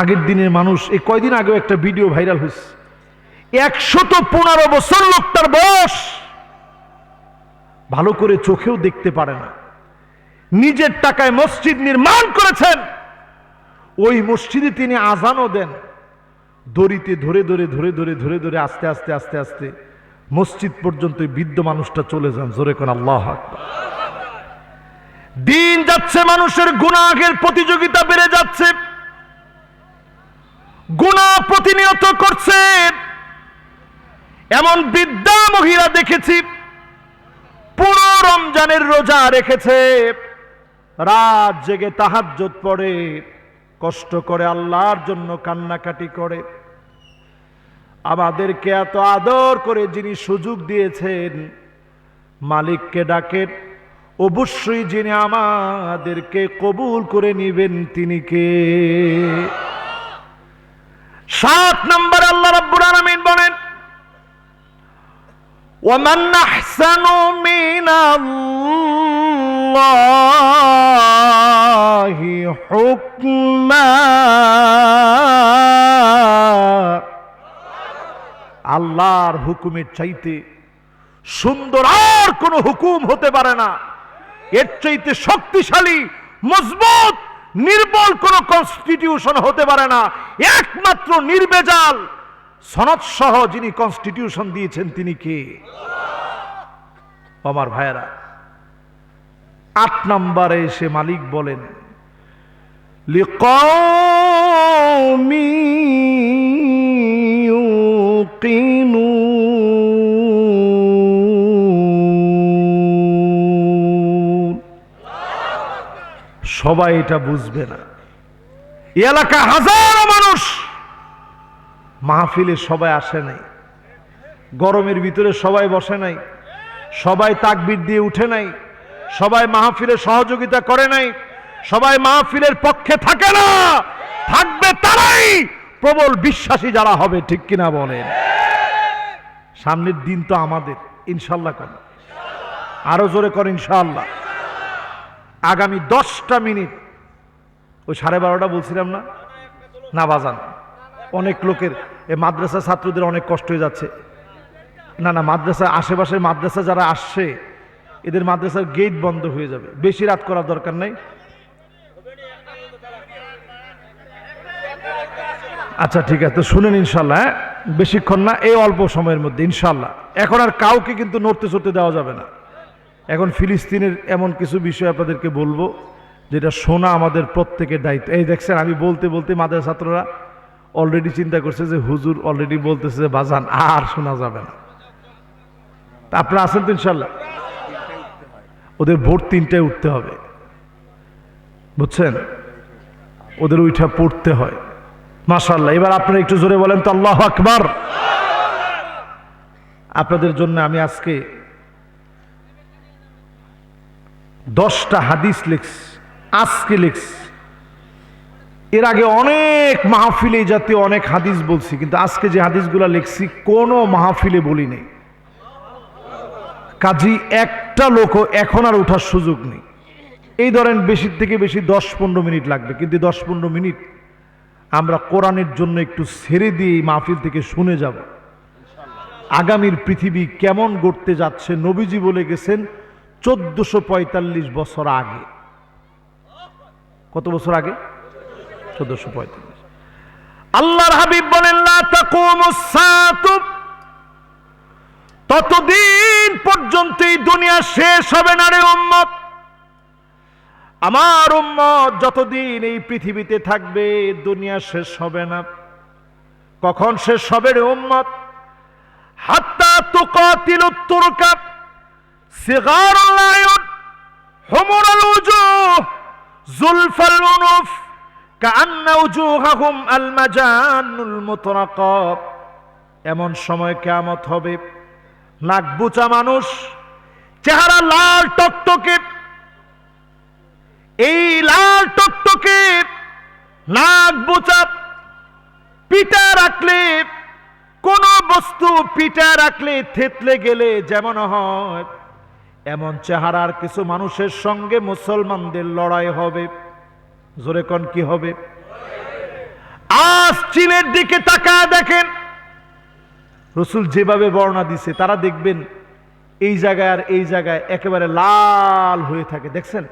আগের দিনের মানুষ, এই কয়দিন আগেও একটা ভিডিও ভাইরাল হয়েছে। একশত পনেরো বছর লোকটার বয়স। ভালো করে চোখেও দেখতে পারে না। নিজের টাকায় মসজিদ নির্মাণ করেছেন। ওই মসজিদে তিনি আজানও দেন। দড়িতে ধরে ধরে ধরে ধরে ধরে ধরে আস্তে আস্তে আস্তে আস্তে মসজিদ পর্যন্ত বৃদ্ধ মানুষটা চলে যান। জোরে কোন আল্লাহ দিন যাচ্ছে, মানুষের গুণাহের প্রতিযোগিতা বেড়ে যাচ্ছে। গুণা প্রতিনিয়ত করছে। এমন বৃদ্ধা মহিলা দেখেছি, পুরো রমজানের রোজা রেখেছে। রাত জেগে তাহাজ্জত পড়ে, কষ্ট করে আল্লাহর জন্য কান্নাকাটি করে। আমাদেরকে এত আদর করে যিনি সুযোগ দিয়েছেন, মালিককে ডাকেন অবশ্যই যিনি আমাদেরকে কবুল করে নিবেন তিনি কে? সাত নম্বর আল্লাহ রাব্বুল আলামিন বলেন ومن أحسن من الله حكما আল্লাহর হুকুমের চাইতে সুন্দর আর কোনো হুকুম হতে পারে না এর চাইতে শক্তিশালী মজবুত নির্বল কোন কনস্টিটিউশন হতে পারে না। একমাত্র নির্বেজাল সনদ সহ যিনি কনস্টিটিউশন দিয়েছেন তিনি কে? আমার ভাইয়েরা, আট নম্বরে এসে মালিক বলেন লিকমি সবাই এটা বুঝবে না। এলাকা হাজারো মানুষ মাহফিলে সবাই আসে নাই। গরমের ভিতরে সবাই বসে নাই। সবাই তাকবির দিয়ে উঠে নাই। সবাই মাহফিলে সহযোগিতা করে নাই। সবাই মাহফিলের পক্ষে থাকে না। থাকবে তারাই। প্রবল বিশ্বাসী যারা হবে, ঠিক কিনা বলেন? সামনের দিন তো আমাদের, ইনশাল্লাহ কর আরও জোরে কর ইনশাল্লাহ। আগামী দশটা মিনিট। ওই সাড়ে বারোটা বলছিলাম না? না, বাজান। অনেক লোকের, এ মাদ্রাসা ছাত্রদের অনেক কষ্ট হয়ে যাচ্ছে। না না মাদ্রাসা আশেপাশের মাদ্রাসা যারা আসছে, এদের মাদ্রাসার গেট বন্ধ হয়ে যাবে। বেশি রাত করার দরকার নেই। আচ্ছা ঠিক আছে, তো শুনেন ইনশাল্লাহ হ্যাঁ? বেশিক্ষণ না, এই অল্প সময়ের মধ্যে ইনশাল্লাহ এখন আর কাউকে কিন্তু নড়তে চড়তে দেওয়া যাবে না। এখন ফিলিস্তিনের এমন কিছু বিষয় আপনাদেরকে বলব, যেটা শোনা আমাদের প্রত্যেকের দায়িত্ব। এই দেখছেন, আমি বলতে বলতে মাদ্রাসা ছাত্ররা অলরেডি চিন্তা করছে যে হুজুর অলরেডি বলতেছে যে, বাজান, আর শোনা যাবে না। তা আপনারা আছেন তো ইনশাল্লাহ ওদের ভোর তিনটায় উঠতে হবে। বুঝছেন? ওদের ওইটা পড়তে হয়। মাশাল্লাহ এবার আপনারা একটু জোরে বলেন তো, আল্লাহ আকবার! আপনাদের জন্য আমি আজকে দশটা হাদিস লিখছি, আজকে লিখছি। এর আগে অনেক মাহফিলে জাতীয় অনেক হাদিস বলছি, কিন্তু আজকে যে হাদিসগুলো লিখছি, কোনো মাহফিলে বলি নেই কাজী, একটা লোকও এখন আর ওঠার সুযোগ নেই। এই ধরেন বেশি থেকে বেশি দশ পনেরো মিনিট লাগবে, কিন্তু দশ পনেরো মিনিট আমরা কোরআনের জন্য একটু ছেড়ে দিয়ে এই মাহফিল থেকে শুনে যাব। আগামীর পৃথিবী কেমন গড়তে যাচ্ছে, নবীজি বলে গেছেন চোদ্দশো পঁয়তাল্লিশ বছর আগে। কত বছর আগে? চোদ্দশো পঁয়তাল্লিশ। আল্লাহর হাবিব বলেন সাআতু ততদিন পর্যন্ত এই দুনিয়া শেষ হবে না রে উম্মত। আমার উম্মত, যতদিন এই পৃথিবীতে থাকবে, দুনিয়া শেষ হবে না। কখন শেষ হবে রে উম্মত? হাত্তা তুকাতিলু তুরকা। সিগারুল এমন সময় কিয়ামত হবে নাক বুচা মানুষ, চেহারা লাল টকটকে, এই লাল টকটকে নাক বোচা পিটা রাখলে, কোন বস্তু পিটা রাখলে থেতলে গেলে যেমন হয়। এমন চেহারার কিছু মানুষের সঙ্গে মুসলমানদের লড়াই হবে। জোরে কন কি হবে? আজ চীনের দিকে তাকায় দেখেন। রসুল যেভাবে বর্ণনা দিছে, তারা দেখবেন এই জায়গায় আর এই জায়গায় একেবারে লাল হয়ে থাকে। দেখছেন?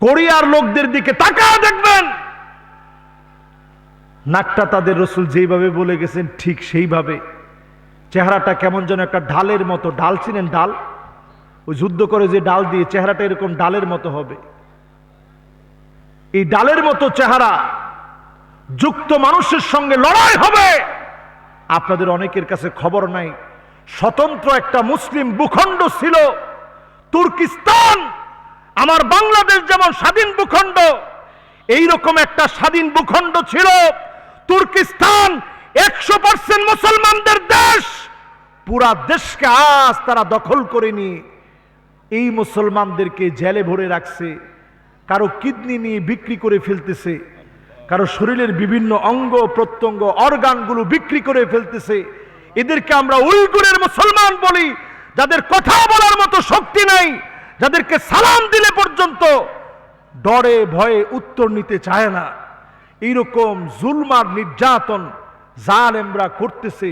কোরিয়ার লোকদের দিকে তাকা দেখবেন। নাকটা তাদের রসুল যেইভাবে বলে গেছেন, ঠিক সেইভাবে। চেহারাটা কেমন যেন একটা ডালের মতো, ডাল চিনেন ডাল। ওই যুদ্ধ করে যে ডাল দিয়ে চেহারাটা এরকম ডালের মতো হবে। এই ডালের মতো চেহারা যুক্ত মানুষের সঙ্গে লড়াই হবে। আপনাদের অনেকের কাছে খবর নাই, স্বতন্ত্র একটা মুসলিম ভূখণ্ড ছিল তুর্কিস্তান। আমার বাংলাদেশ যেমন স্বাধীন ভূখণ্ড, এইরকম একটা স্বাধীন ভূখণ্ড ছিল তুর্কিস্তান। একশো পার্সেন্ট মুসলমানদের দেশ পুরা দেশকে আজ তারা দখল করেনি। এই মুসলমানদেরকে জেলে ভরে রাখছে, কারও কিডনি নিয়ে বিক্রি করে ফেলতেছে, কারও শরীরের বিভিন্ন অঙ্গ প্রত্যঙ্গ, অর্গানগুলো বিক্রি করে ফেলতেছে। এদেরকে আমরা উইগুরের মুসলমান বলি, যাদের কথা বলার মতো শক্তি নাই, যাদেরকে সালাম দিলে পর্যন্ত ডরে ভয়ে উত্তর নিতে চায় না। এইরকম জুলমার নির্যাতন জালেমরা করতেছে,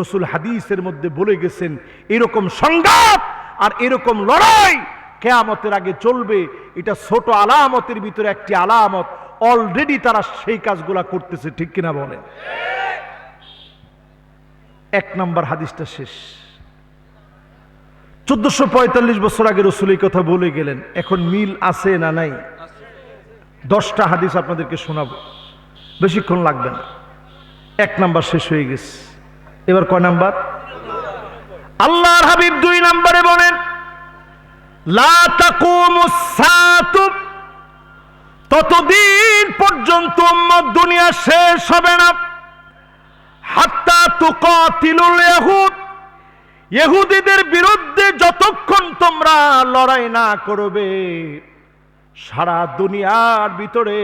রসুল হাদিসের মধ্যে বলে গেছেন, এরকম সংঘাত আর এরকম লড়াই কেয়ামতের আগে চলবে। এটা ছোট আলামতের ভিতরে একটি আলামত। অলরেডি তারা সেই কাজগুলা করতেছে, ঠিক কিনা বলে এক নম্বর হাদিসটা শেষ। চোদ্দশো পঁয়তাল্লিশ বছর আগে রসুল এই কথা বলে গেলেন, এখন মিল আছে না নাই? দশটা হাদিস আপনাদেরকে শোনাবো। বেশিক্ষণ লাগবে না। এক নাম্বার শেষ হয়ে গেছে। এবার কয় নাম্বার? আল্লাহর হাবিব দুই নাম্বারে বলেন ততদিন পর্যন্ত দুনিয়া শেষ হবে না। হাত্তা তুকাতিলুল ইয়াহুদ, ইহুদিদের বিরুদ্ধে যতক্ষণ তোমরা লড়াই না করবে সারা দুনিয়ার ভিতরে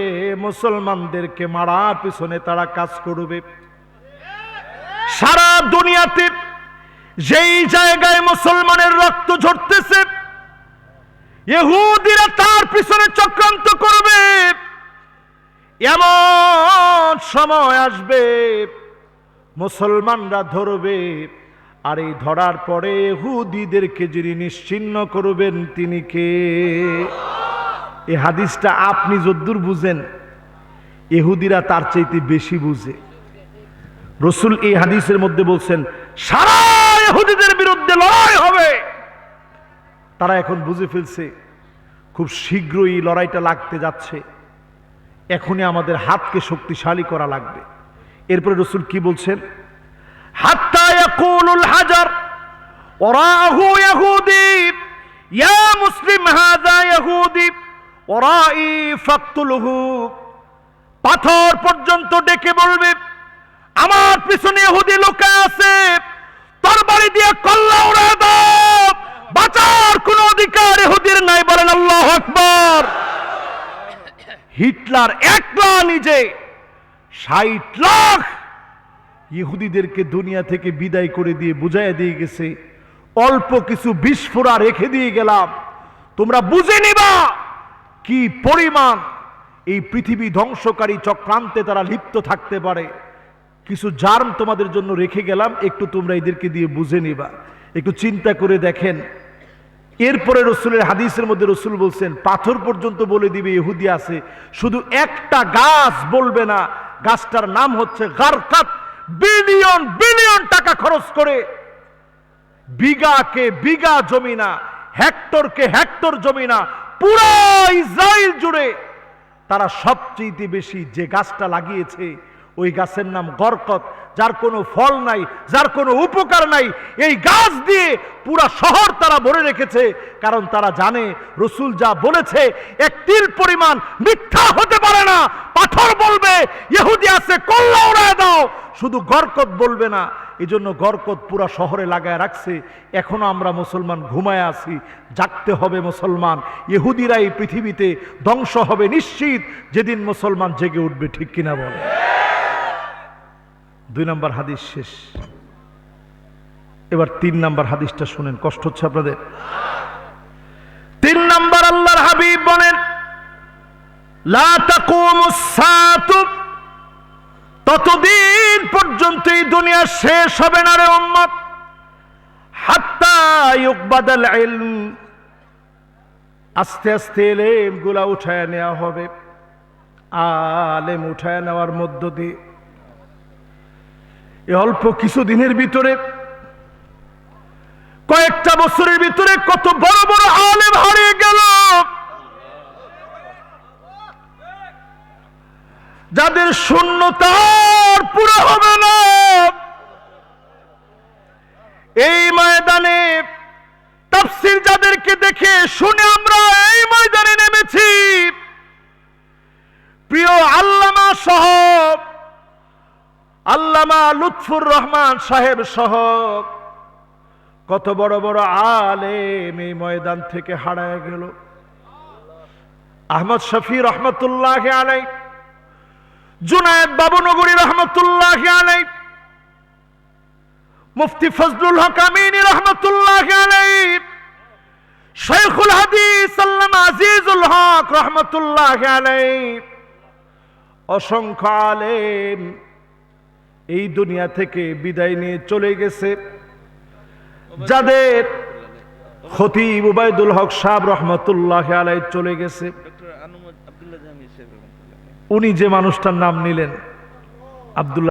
মুসলমানদেরকে মারার পিছনে তারা কাজ করবে। সারা দুনিয়াতে যেই জায়গায় মুসলমানের রক্ত ঝরতেছে, ইহুদিরা তার পিছনে চক্রান্ত করবে। এমন সময় আসবে, মুসলমানরা ধরবে, আর এই ধরার পরে হুদিদেরকে যিনি নিশ্চিন্ন করবেন, তিনি কে? এই হাদিসটা আপনি যদ্দূর বুঝেন এহুদিরা তার চাইতে বেশি বুঝে। রসুল এই হাদিসের মধ্যে বলছেন, সারা এহুদিদের বিরুদ্ধে লড়াই হবে। তারা এখন বুঝে ফেলছে, খুব শীঘ্রই লড়াইটা লাগতে যাচ্ছে। এখনই আমাদের হাতকে শক্তিশালী করা লাগবে। এরপরে রসুল কি বলছেন? হাজার ইয়া মুসলিম হাযা ইয়াহুদি। পাথর পর্যন্ত ডেকে বলবে, আমার পিছনে ইহুদি লোকে আছে, তরবারি দিয়ে কল্লা বাঁচার কোনো অধিকার ইহুদির নাই, বলেন আল্লাহ আকবার। হিটলার একলা নিজে ষাট লাখ ইহুদিদেরকে দুনিয়া থেকে বিদায় করে দিয়ে বুঝাইয়া দিয়ে গেছে, অল্প কিছু বিস্ফোরা রেখে দিয়ে গেলাম। তোমরা বুঝে নিবা কি পরিমাণ এই পৃথিবী ধ্বংসকারী চক্রান্তে তারা লিপ্ত থাকতে পারে? কিছু জার্ম তোমাদের জন্য রেখে গেলাম, একটু তোমরা এদেরকে দিয়ে বুঝে নিবা। একটু চিন্তা করে দেখেন। এরপরে রসুলের হাদিসের মধ্যে রসুল বলছেন, পাথর পর্যন্ত বলে দিবে ইহুদি আছে, শুধু একটা গাছ বলবে না, গাছটার নাম হচ্ছে গারকাত। বিলিয়ন বিলিয়ন টাকা খরচ করে। বিঘাকে বিঘা জমি না, হেক্টরকে হেক্টর জমি না পুরো ইসরায়েল জুড়ে তারা সবচেয়ে বেশি যে গাছটা লাগিয়েছে ওই গাছের নাম গরকত। যার কোনো ফল নাই, যার কোনো উপকার নাই, এই গাছ দিয়ে পুরা শহর তারা ভরে রেখেছে। কারণ তারা জানে, রসুল যা বলেছে, এক তিল পরিমাণ মিথ্যা হতে পারে না। পাথর বলবে, ইহুদি আছে, কল্লা উড়ায় দাও। শুধু গরকত বলবে না এই জন্য গরকত পুরা শহরে লাগায় রাখছে। এখনও আমরা মুসলমান ঘুমায় আছি, জাগতে হবে মুসলমান। ইহুদিরা এই পৃথিবীতে ধ্বংস হবে নিশ্চিত, যেদিন মুসলমান জেগে উঠবে, ঠিক কিনা বলে? দুই নম্বর হাদিস শেষ। এবার তিন নম্বর হাদিসটা শুনেন, কষ্ট হচ্ছে আপনাদের? তিন নম্বর আল্লাহর হাবিব বলেন ততদিন পর্যন্ত এই দুনিয়া শেষ হবে না রে উম্মত। হাত্তা ইউকবাদাল ইলম, আস্তে আস্তে এলেমগুলা উঠায় নেওয়া হবে। আলেম উঠায় নেওয়ার মধ্য দিয়ে এ অল্প কিছু দিনের ভিতরে, কয়েকটা বছরের ভিতরে কত বড় বড় আলেম হারিয়ে গেল। যাদের শূন্যতার পুরো হবে না। এই ময়দানে তাফসির যাদেরকে দেখে শুনে আমরা আল্লামা লুৎফুর রহমান সাহেব সহ কত বড় বড় আলেম এই ময়দান থেকে হারায় গেল। আহমদ শফি রহমতুল্লাহ আলাই জুনায়দ বাবুনগরী রহমতুল্লাহ আলাই মুফতি ফজলুল হক আমিনী রহমতুল্লাহ আলাই শেখুল হাদিস আজিজুল হক রহমতুল্লাহ আলাই অসংখ্য আলেম এই দুনিয়া থেকে বিদায় নিয়ে চলে গেছে। যাদের খতিব উবায়দুল হক সাহ রহমতুল্লাহ আলাই চলে গেছে। উনি যে মানুষটার নাম নিলেন আব্দুল্লাহ